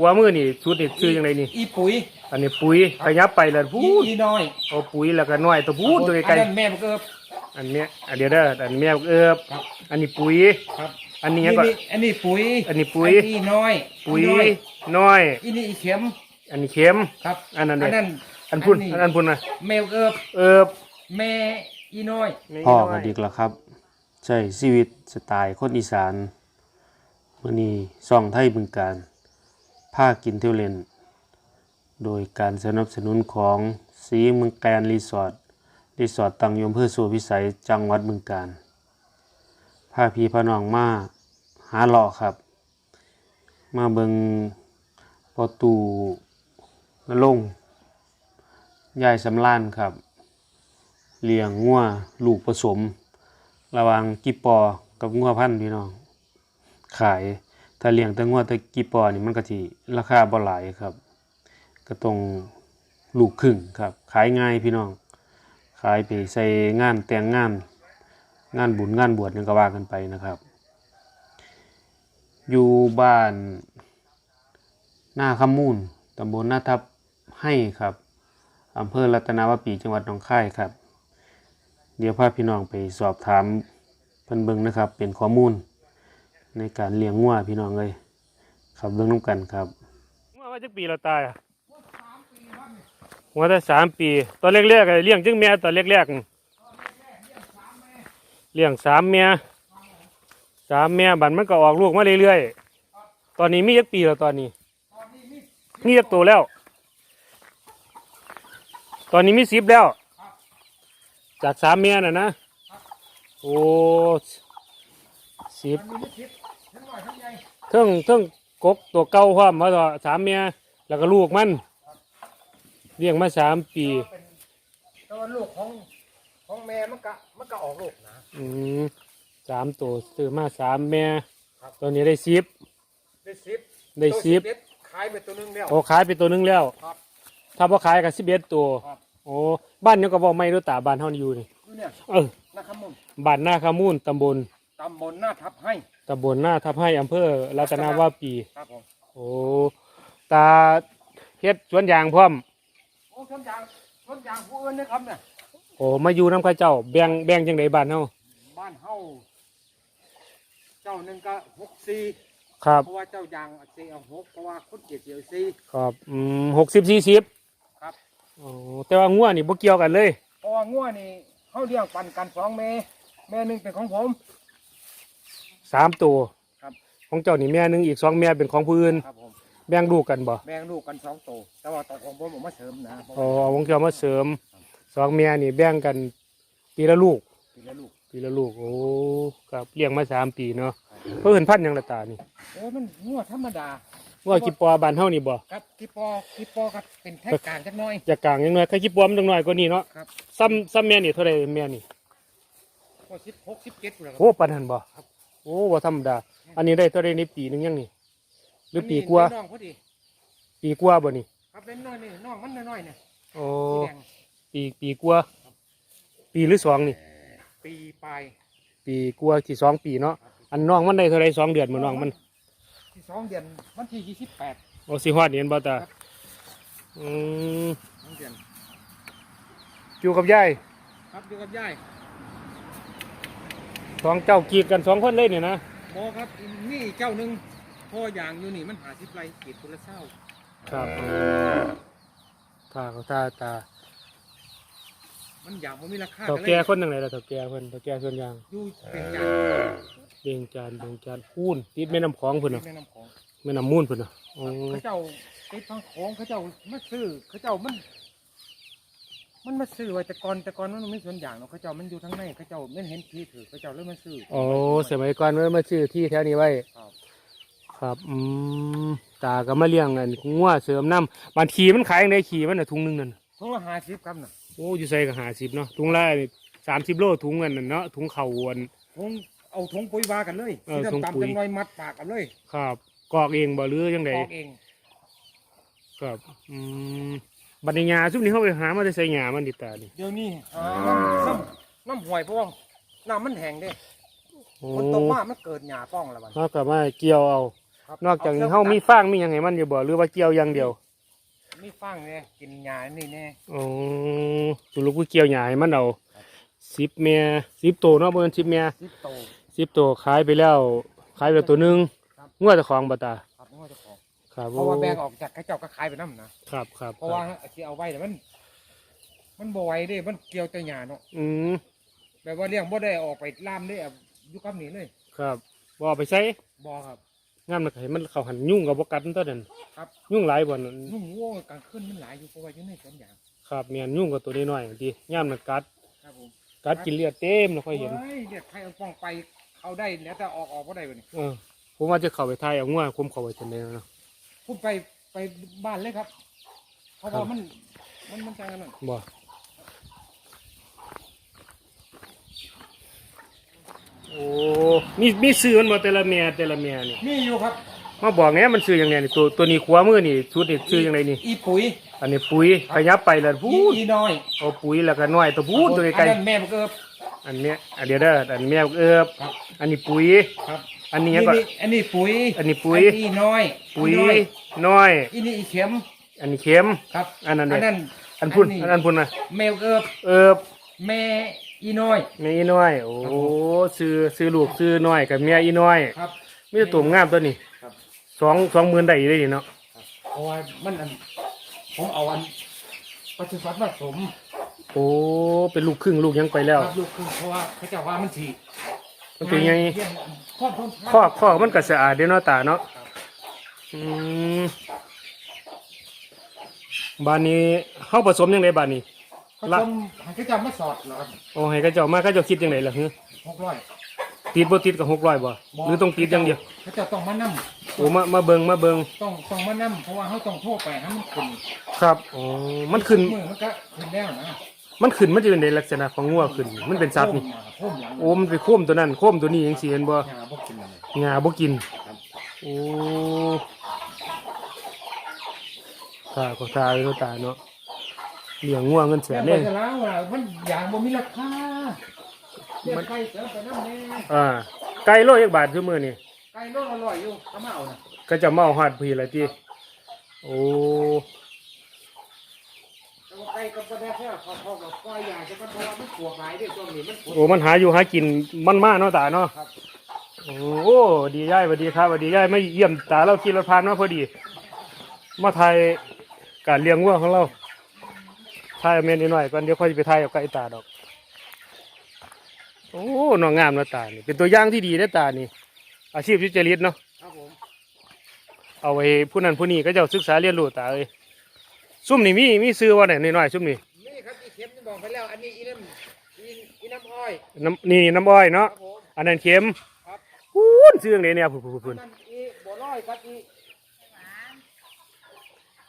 หัวมือนี่ชุดนี่ชื่อยังไงนี่ อีปุ๋ยอันนี้ปุ๋ยขยับไปเลยพูอีดอีน้อยเอาปุ๋ยแล้วก็น้อยตัวพูดตัวไกลอันนั้นแม่มันก็ๆอันเนี้ยอันเดียวเด้ออันแมวเอิบครับ อันนี้ปุ๋ย ครับอันนี้นี่ก็นี่อันนี้ปุ๋ยอันนี้ปุ๋ย อันนี้น้อยปุ๋ยน้อยน้อยอีนี่อีเข็มอันนี้เข็ม ครับอันนั้นเนี่ยอันนั้นอันพุ่นอันนั้นพุ่นนะแมวเอิบเอิบแม่อีน้อย พ่อกันอีกแล้วครับ ใช่ชีวิตสไตล์คนอีสานมื่อนี้ซ่องไทยบึงการ ผ้ากินเที่ยวเล่น โดยการสนับสนุนของสีเมืองแกนรีสอร์ทรีสอร์ทตั้งยมเพื่อสู่พิสัยจังหวัดบึงการผ้าพีพนองมาหาเลาะครับ มาเบิงปอตูนลงยายสำลานครับ เลี้ยงงัวลูกผสม ระว่างกิปอกับงัวพันธุ์พี่น้อง ขาย ถ้าเลี้ยงแต่งัวแต่กิปอนี่มันก็สิราคาบ่หลายครับ ก็ต้องลูกครึ่งครับ ขายง่ายพี่น้อง ขายไปใส่งานแต่งงาน งานบุญงานบวชนั่นก็ว่ากันไปนะครับ อยู่บ้านหน้าขมูลตำบลหน้าทับให้ครับอำเภอรัตนวปีจังหวัดหนองคายครับ เดี๋ยวพาพี่น้องไปสอบถามเพิ่นเบิงนะครับ เป็นข้อมูล ในการเลี้ยงงัวพี่น้องเลยครับเบิ่งน้ำกันครับว่าว่าจักปีเราตายอะหัวแต่สามปี ตอนแรกๆเลี้ยงจึงแม่ตอนแรกๆเลี้ยงสามแม่สามแม่บัดมันก็ออกลูกมาเรื่อยๆตอนนี้มีจักปีแล้วตอนนี้มีจักตัวแล้ว ตอนนี้มีสิบแล้ว จากสามแม่น่ะนะโอ้สิบ ทั้งน้อยทั้งใหญ่เทิงเทิงกกตัวเก่าพร้อมมาต่อสามเมียแล้วก็ลูกมันเลี้ยงมาสามปีเป็นตัวลูกของของแม่มันก็มันก็ออกลูกนะ อืมสามตัวซื้อมาสามแม่ครับ ตัวนี้ได้สิบ ได้สิบได้สิบตัวเอ็ดขายไปตัวหนึงแล้ว โอ้ขายไปตัวหนึงแล้ว ครับ ถ้าพอขายก็สิบเอ็ดตัว ครับ โอ้บ้านนี้ก็บอกไม่รู้ตาบ้านเฮานี่อยู่นี่ คือเนี่ยเออนะครับมุนบ้านหน้าขมูลตำบล ตำบลหน้าทับให้ตำบลหน้าทับให้อำเภอรัตนาวาปีครับผมโอ้ตาเฮ็ดสวนยางพร้อมโอ้ต้นยางต้นยางผู้อื่นนะครับเนี่ยโอ้มาอยู่น้ำข้าเจ้าแบ่งแบ่งจังไดบ้านเฮาบ้านเฮาเจ้าหนึ่งก็หกสี่ครับเพราะว่าเจ้ายางเสียหกเพราะว่าคนเกียรติเสียสี่ครับอืมหกสิบสี่สิบครับอ๋อแต่ว่างัวนี่บ่เกี่ยวกันเลยเพราะว่างัวนี่เขาเลี้ยงปันกันสองแม่แม่หนึ่งเป็นของผม สามตัวครับ ของเจ้านี่แม่หนึ่งอีกสองแม่เป็นของผู้อื่นครับผมแบ่งลูกกันบ่แบ่งลูกกันสองตัวแต่ว่าตัวของผมผมมาเสริมนะเพราะอ๋อว่าของเจ้ามาเสริมสองแม่นี่แบ่งกันปีละลูกปีละลูกปีละลูกโอ้ครับเลี้ยงมาสามปีเนาะเพิ่นพันธุ์หยังละตานี่โอ้มันงัวธรรมดาว่ากิปอบ้านเฮานี่บ่ครับกีปอกีปอครับเป็นแท็กการจักหน้อย จะกลางยังน้อยแค่กิปอมันจังน้อยกว่านี้เนาะครับ ซ้ำซ้ำแม่นี่เท่าใดแม่นี่ก็สิบหกสิบเจ็ดเลยโอ้ปานนั้นบ่โอ้บ่ธรรมดา อันนี้ได้เท่าใดในปีหนึงยังนี่หรือปีกว่า น้องพอดีปีกว่าบ่นี่ครับเป็นน้อยนี่น้องมันน้อยๆเนี่ยโอ้สีแดงปีปีกว่าปีหรือสองนี่ ปีปลายปีกว่าที่สองปีเนาะอันน้องมันได้เท่าไรสองเดือนมันน้องมันที่สองเดือนวันที่ยี่สิบแปดโอ้สิฮอดเห็นบ่ตาครับอืมสองเดือนอยู่กับยายครับอยู่กับยาย สองเจ้ากีดกันสองคนเลยเนี่ยนะบอครับนี่เจ้าหนึ่งพ่ออย่างอยู่นี่มันหาสิบไรกีดคนละเศร้าครับตาเขาตาตามันอย่างมันมีราคาเถ่ากันแก่เลยคนยังไงล่ะเถ่าแก่เพิ่นเถ่าแก่ส่วนยางอยู่เป็นอย่างเบียงจานเบียงจานพูนติดแม่น้ำของเพิ่นในเนาะแม่น้ำของแม่น้ำมูลเพิ่นเนาะอ๋อเขาเจ้าไอ้ทางของเขาเจ้ามาซื้อเขาเจ้ามัน มันมาซื้อไว้แต่ก่อนแต่ก่อนมันไม่สวนอย่างเนาะเขาเจ้ามันอยู่ทางในเขาเจ้าไม่เห็นที่ถือเขาเจ้าเลยมาซื้อโอ้สมัยก่อนมันมาชื่อที่แถวนี้ไว้ ครับครับอืมตาก็มาเลี้ยงอันงัวเสริมน้ำบางทีมันขายยังไงขี่มันน่ะถุงหนึงนั่นทุงละห้าสิบครับน่ะโอ้อยู่ใส่ก็หาสิบเนาะถุงละสามสิบโลถุงเงินน่ะเนาะถุงเข่าวนทงเอาทงปุ๋ยวากันเลยเออสีถุงดำปุ๋ๆยจังน้อยมัดปากกันเลยครับกอกเองบ่หรือยังไงออกเอง ครับ อืม บัดนี้ยาซุมนี้เขาไปหามาได้ใส่ยามันดิตานี่เดี๋ยวนี้หาน้ำน้ำน้ำห่วยเพราะว่าน้ำมันแห้งเด้โอ้คนตกมามันเกิดหยาป้องละบัดเขากลับมาเกี่ยวเอา ครับนอกจากนี้เฮามีฟางมีหยังให้มันอยู่บ่หรือว่าเกี่ยวอย่างเดียวมีฟังเนี่ยกินหญ้านี่แน่ อ๋อสุลูกกูเกี่ยวหญ้าให้มันเอา10แม่10ตัวเนาะบ่แม่น10แม่สิบโต10ตัวขายไปแล้ว ขายไปแล้วตัวหนึงครับงัวเจ้าของบ่ตา ครับเพราะว่าแบ่งออกจากเขาเจ้าก็ขายไปน้ำนะครับครับเพราะว่าที่เอาไว้เนี่ยมัน มันบ่ไหวเด้ มันเกี่ยวแต่หญ้าเนาะอืมแบบว่าเลี้ยงบ่ได้ออกไปล่ามได้อะอยู่กับนี่เลย ครับบ่เอาไปใช้บ่ครับงามมันก็ให้มันเข้าหันยุ่งกับบ่กัดมันตัวนั้นครับ ยุ่งหลายบ่นั่นนุ่งวัวกลางคืนมันหลายอยู่เพราะว่าอยู่ในสวนยางครับแม่นยุ่งกับตัวน้อยๆบางทีย่ามมันกัดครับผมกัดกินเลือดเต็มแล้วค่อยเห็นโอ้ยเด็ดใครเอาป้องไปเอาได้แล้วแต่ออกออกก็ได้บ่นี่เออผมว่าจะเข้าไปทายเอางัวคุมเข้าไปจังได๋เนาะ พูดไปไปบ้านเลยครับ เพราะครัว่าบมันมันมันจังกันนั่นบ่โอ้มีมีซื้อมันบ่แต่ละแม่แต่ละแม่นี่มีอยู่ครับมาบอกแหน่มันซื้อยังไงนี่ตัวตัวนี้ขวามือนี่ชุดนี่ซื้อยังไงนี่อีปุ๋ย อันนี้ปุ๋ยขยับไปแล้วพูอีดอีน้อยเอาปุ๋ยแล้วก็น้อยตัวพูดตัวไกลอันนั้นแม่มันเกิบๆอันเนี้ยอันเดียวเด้ออันแมวเอิบครับอันนี้ปุ๋ยครับ อันนี้ยังก็นี่อันนี้ปุ๋ยอันนี้ปุ๋ย อันนี้น้อย ปุ๋ยน้อยน้อยอีนี่อีเข็ม อันนี้เข็ม ครับ อันนั้นอัเนี่ยนนั้นอันพุ่นนี้อันนั้นพุ่นนะแมวเกิบเอิบแม่อีน้อยแม่อีน้อย โอ้ครับผมซื้อซื้อลูกซื้อน้อยกับแม่อีน้อย ครับมีแต่ตัวงามตัวนี้ครับสองสองหมื่นได้อยู่เลยนี่เนาะเพราะว่ามันอันผมเอาอันปัจจุบันผสมโอ้เป็นลูกครึ่งลูกยังไปแล้วครับลูกคือเพราะว่าเขาเจะว่ามันถี มันเป็นไงข้อพ้นข้อข้อมันก็สะอาดเด้เนาะตาเนาะอืมบ้านนี้เฮาผสมยังไงบ้านนี้ผสมเขาเจะไม่สอดเหรอครับโอ้ให้เขาเจ้ามาเขาเจ้าคิดยังไงล่ะฮึหกร้อยติดบ่ติดกับหกร้อยบ่หรือต้องติดอย่างเดียวเขาเจะต้องมานั่โอ้มามาเบิงมาเบิงต้องต้องมานั่เพราะว่าเขาต้องโทษไปให้มันขึ้นครับอ๋อมันขึ้นมือมันก็ขึ้นแล้วนะ มันขึ้นมันจะเป็นในลักษณะของงัวขึ้น มันเป็นสัตว์นี่โค้มหลังโอ้มันไปโค้มตัวนั้นโค้มตัวนี้ยังสิเห็นบ่งาบกกินเลยงาบ่กินครับโอ้ตาก็ตาเลยเนาะตาเนาะเลี้ยงงัวเงินแสนเนี่เลยยแล้วว่ามันอย่างบ่มีราคาเรียกไก่เสือไปน้ำแน่อ่าไก่โลยักบาทคือมื้อนี่ไก่โลละร้อยอยู่เขามาเอานะก็จะมาเอาฮอดพี่ละติโอ้แต่ว่า ไก่กับกระแดกแค่พอๆกับก้อยอย่างจะมันเพราะว่ามันปวกหลายเด้วยช่วงนี้มันปวดโอ้มันหาอยู่หากินมันมาเนาะตาเนาะครับโอ้ดียายสวัสดีครับสวัสดียายไม่เยี่ยมตาเราขี่รถผ่านมาพอดี มาถ่ายการเลี้ยงวัวของเราถ่ายเอาเมนนิดหน่อยก่อนเดี๋ยวค่อยไปถ่ายเอาไก่ตาดอก โอ้น้องงามเนาะตานี่เป็นตัวอย่างที่ดีได้อตานี่ อาชีพที่จริตเนาะครับผม เอาไว้ผู้นั้นผู้นี้ก็จะศึกษาเรียนรู้ตาเลย ซุ่มนี่มีมีซื้อว่าไหนนิดหน่อยซุ่มนี่นี่ครับอีเข็มที่บอกไปแล้ว อันนี้อีน้ำอีอีน้ำอ้อยน้ำนี่น้ำอ้อยคเนาะรับผม อันนั้นเค็มครับ พูนซื้ออย่างไรเนี่ยพูนพูนพูนนั่นอีบัวลอยครับอี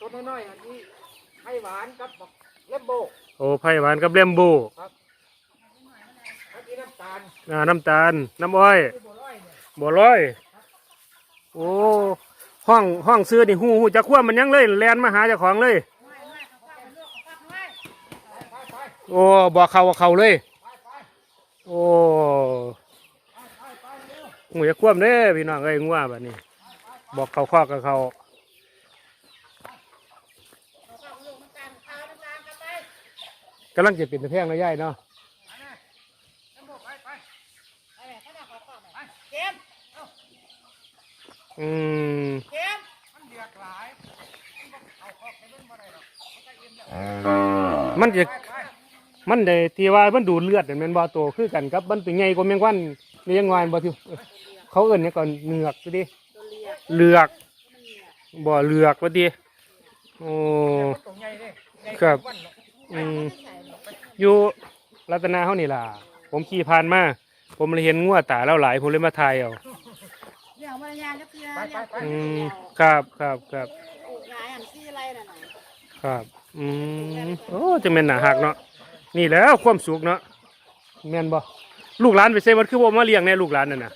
ต้นน้อยๆอันนี้ไข่หวานกับบักเล็บโบโอ้ไผ่หวานกับเลมโบอันนี้น้ำตาลอ่าน้ำตาลน้ำอ้อยที่บัวลอยเนี่ยบ่ร้อยโอ้ห้องห้องซื้อนี่หูหูจะคว่ำมันยังเลยแลนมาหาเจ้าของเลย ไปไป โอ้บอกเขาว่าเขาเลย โอ้ไปไปเร็วหูจะคว่ำเด้พี่น้องเอ้ยงัวแบบนี้บอกเขาข้อกับเขากำลังจะเป็นตะแพงแล้วย่ายเนาะอืมมันเลายเอาคอกไปเนก็อิ่มแล้วมันจะ มันได้ที่ว่ามันดูดเลือดนั่นแม่นบ่โตคือกันกับ มันเป็นไงกว่าแมงวันเลี้ยงงานบ่ที่เขาเอิ้นเนี่ยงก่อนเหงือกดูดิเหลือกบ่เหลือกว่าดิโอ้มันตัวใหญ่เด้ใหญ่กครัว่าบวันเนาะอืมอยู่รัตนาเฮานี่ล่ะ ผมขี่ผ่านมาผมเลยเห็นงัวตาแล้วหลายผมเลยมาถ่ายเอาเลี้ยงมารยาก็เพื่อไปเลี้ยงไปอืมครับครับครับปลูกหลายอันซี่ไรน่ะน่ะครับ อืมโอ้จะแม่นหนาหักเนาะ นี่แล้วความสุขเนาะแม่นบ่ลูกหลานไปเซวัดคือบ่มาเลี้ยงแน่ลูกหลานนั่นน่ะ